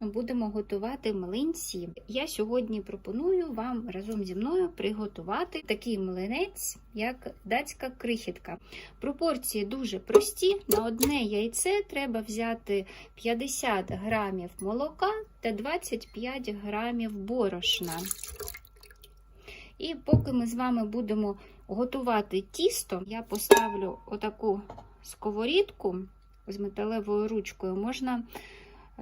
Будемо готувати млинці. Я сьогодні пропоную вам разом зі мною приготувати такий млинець, як датська крихітка. Пропорції дуже прості. На одне яйце треба взяти 50 грамів молока та 25 грамів борошна. І поки ми з вами будемо готувати тісто, я поставлю отаку сковорідку з металевою ручкою. Можна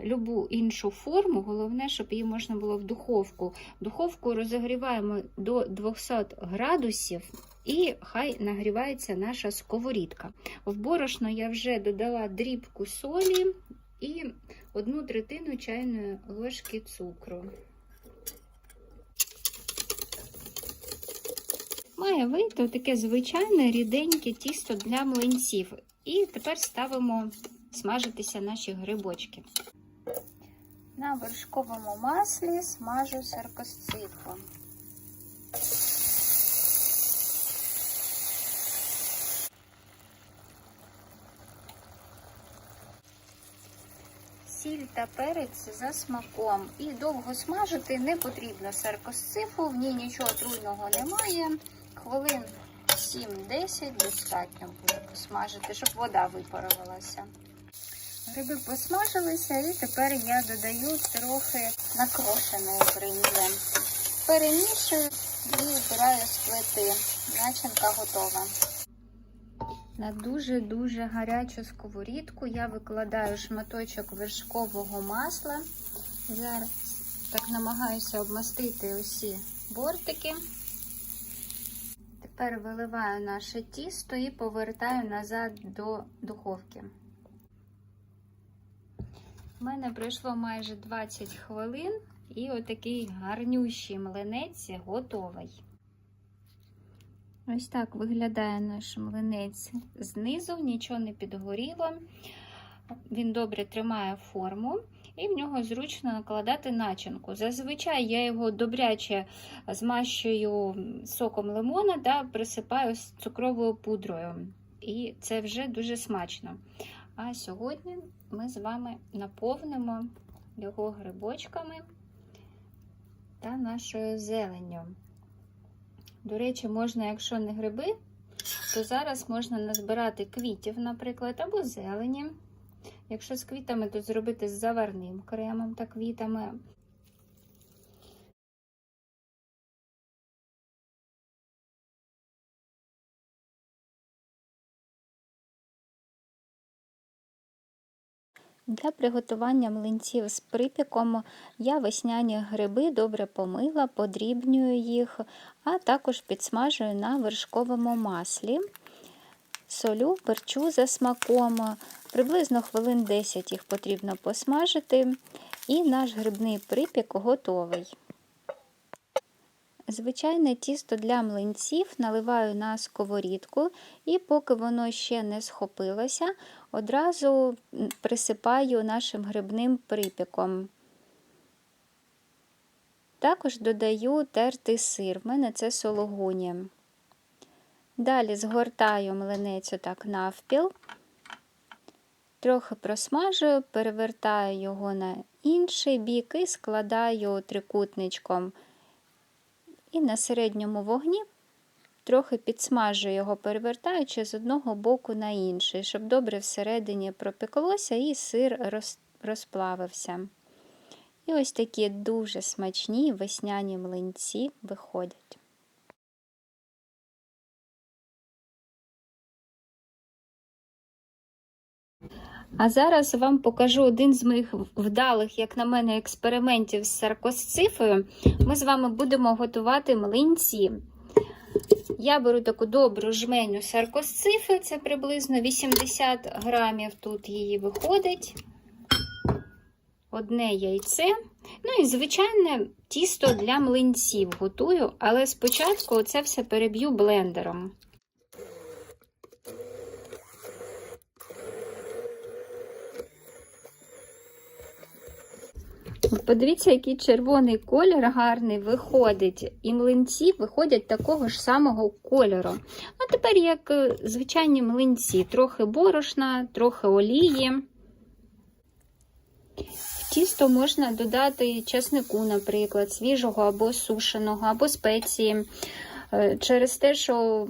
любу іншу форму, головне, щоб її можна було в духовку. Духовку розігріваємо до 200 градусів і хай нагрівається наша сковорідка. В борошно я вже додала дрібку солі і одну третину чайної ложки цукру. Має вийти таке звичайне ріденьке тісто для млинців. І тепер ставимо смажитися наші грибочки. На вершковому маслі смажу саркосцифу. Сіль та перець за смаком. І довго смажити не потрібно саркосцифу, в ній нічого отруйного немає. Хвилин 7-10 достатньо буде посмажити, щоб вода випарувалася. Гриби посмажилися і тепер я додаю трохи накрошеної бринзи. Перемішую і вбираю з. Начинка готова. На дуже-дуже гарячу сковорідку я викладаю шматочок вершкового масла. Зараз так намагаюся обмастити усі бортики. Тепер виливаю наше тісто і повертаю назад до духовки. У мене пройшло майже 20 хвилин, і отакий гарнющий млинець готовий. Ось так виглядає наш млинець знизу, нічого не підгоріло. Він добре тримає форму, і в нього зручно накладати начинку. Зазвичай я його добряче змащую соком лимона та присипаю з цукровою пудрою. І це вже дуже смачно. А сьогодні ми з вами наповнимо його грибочками та нашою зеленню. До речі, можна, якщо не гриби, то зараз можна назбирати квітів, наприклад, або зелені. Якщо з квітами, то зробити з заварним кремом та квітами. Для приготування млинців з припіком я весняні гриби добре помила, подрібнюю їх, а також підсмажую на вершковому маслі. Солю, перчу за смаком, приблизно хвилин 10 їх потрібно посмажити, і наш грибний припік готовий. Звичайне тісто для млинців наливаю на сковорідку, і поки воно ще не схопилося, одразу присипаю нашим грибним припіком. Також додаю тертий сир, в мене це сологуні. Далі згортаю млинець отак навпіл, трохи просмажую, перевертаю його на інший бік і складаю трикутничком. І на середньому вогні трохи підсмажую його, перевертаючи з одного боку на інший, щоб добре всередині пропеклося і сир розплавився. І ось такі дуже смачні весняні млинці виходять. А зараз вам покажу один з моїх вдалих, як на мене, експериментів з саркосцифою. Ми з вами будемо готувати млинці. Я беру таку добру жменю саркосцифи, це приблизно 80 грамів тут її виходить. Одне яйце. Ну і звичайне тісто для млинців готую, але спочатку це все переб'ю блендером. Подивіться, який червоний колір гарний виходить. І млинці виходять такого ж самого кольору. А тепер, як е, звичайні млинці, трохи борошна, трохи олії. В тісто можна додати часнику, наприклад, свіжого або сушеного, або спеції, Е, через те, що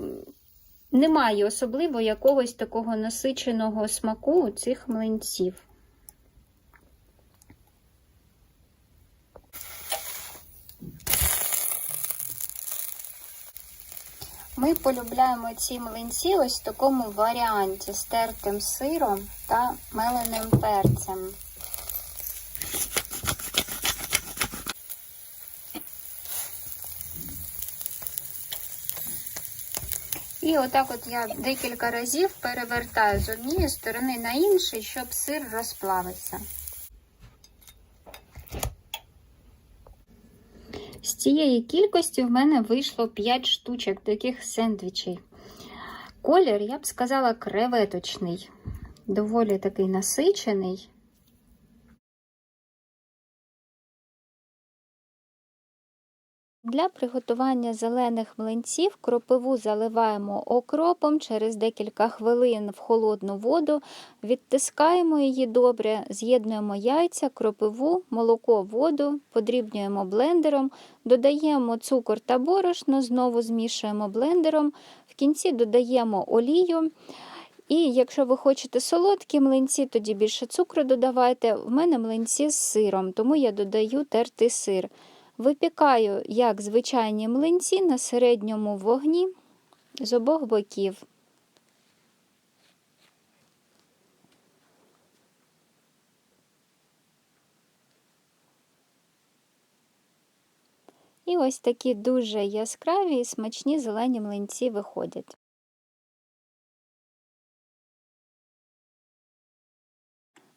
немає особливо якогось такого насиченого смаку у цих млинців. Ми полюбляємо ці млинці ось в такому варіанті з тертим сиром та меленим перцем. І отак от я декілька разів перевертаю з однієї сторони на іншу, щоб сир розплавився. З цієї кількості в мене вийшло 5 штучок таких сендвічей. Колір, я б сказала, креветочний, доволі такий насичений. Для приготування зелених млинців кропиву заливаємо окропом через декілька хвилин в холодну воду, відтискаємо її добре, з'єднуємо яйця, кропиву, молоко, воду, подрібнюємо блендером, додаємо цукор та борошно, знову змішуємо блендером, в кінці додаємо олію. І якщо ви хочете солодкі млинці, тоді більше цукру додавайте. В мене млинці з сиром, тому я додаю тертий сир. Випікаю, як звичайні млинці на середньому вогні з обох боків. І ось такі дуже яскраві і смачні зелені млинці виходять.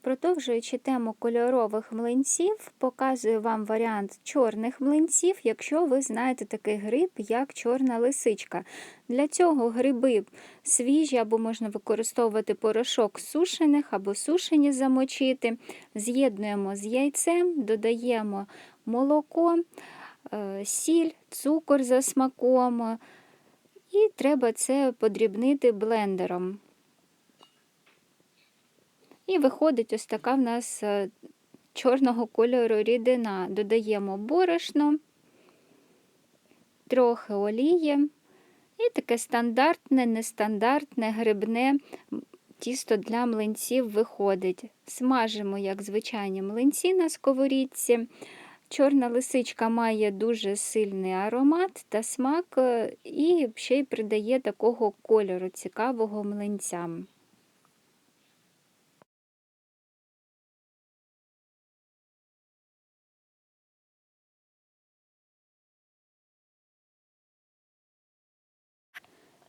Продовжуючи тему кольорових млинців, показую вам варіант чорних млинців, якщо ви знаєте такий гриб, як чорна лисичка. Для цього гриби свіжі або можна використовувати порошок сушених або сушені замочити. З'єднуємо з яйцем, додаємо молоко, е, сіль, цукор за смаком, і треба це подрібнити блендером. І виходить ось така в нас е, чорного кольору рідина. Додаємо борошно, трохи олії. І таке стандартне, нестандартне, грибне тісто для млинців виходить. Смажимо, як звичайні млинці на сковорідці. Чорна лисичка має дуже сильний аромат та смак, е, і ще й придає такого кольору цікавого млинцям.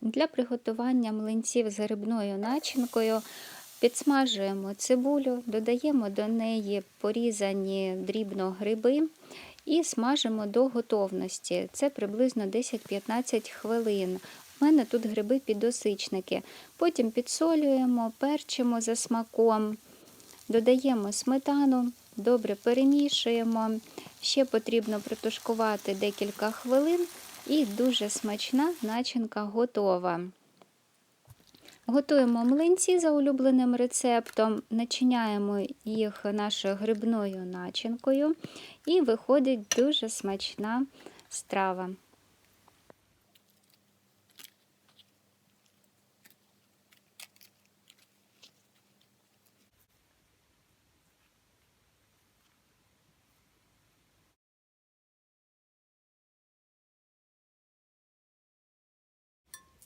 Для приготування млинців з грибною начинкою підсмажуємо цибулю, додаємо до неї порізані дрібно гриби і смажимо до готовності. Це приблизно 10-15 хвилин. У мене тут гриби підосичники. Потім підсолюємо, перчимо за смаком, додаємо сметану, добре перемішуємо. Ще потрібно протушкувати декілька хвилин. І дуже смачна начинка готова. Готуємо млинці за улюбленим рецептом, начиняємо їх нашою грибною начинкою, і виходить дуже смачна страва.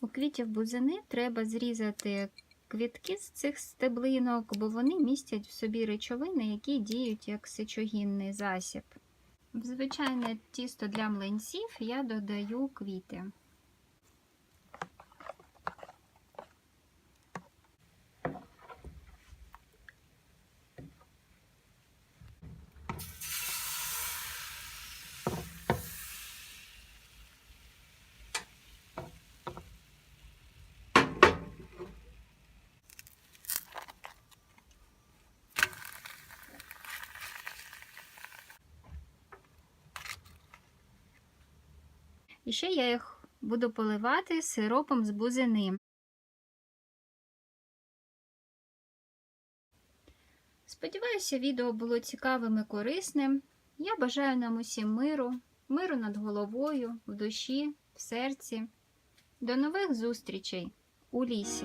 У квітів бузини треба зрізати квітки з цих стеблинок, бо вони містять в собі речовини, які діють як сечогінний засіб. В звичайне тісто для млинців я додаю квіти. І ще я їх буду поливати сиропом з бузини. Сподіваюся, відео було цікавим і корисним. Я бажаю нам усім миру, миру над головою, в душі, в серці. До нових зустрічей у лісі!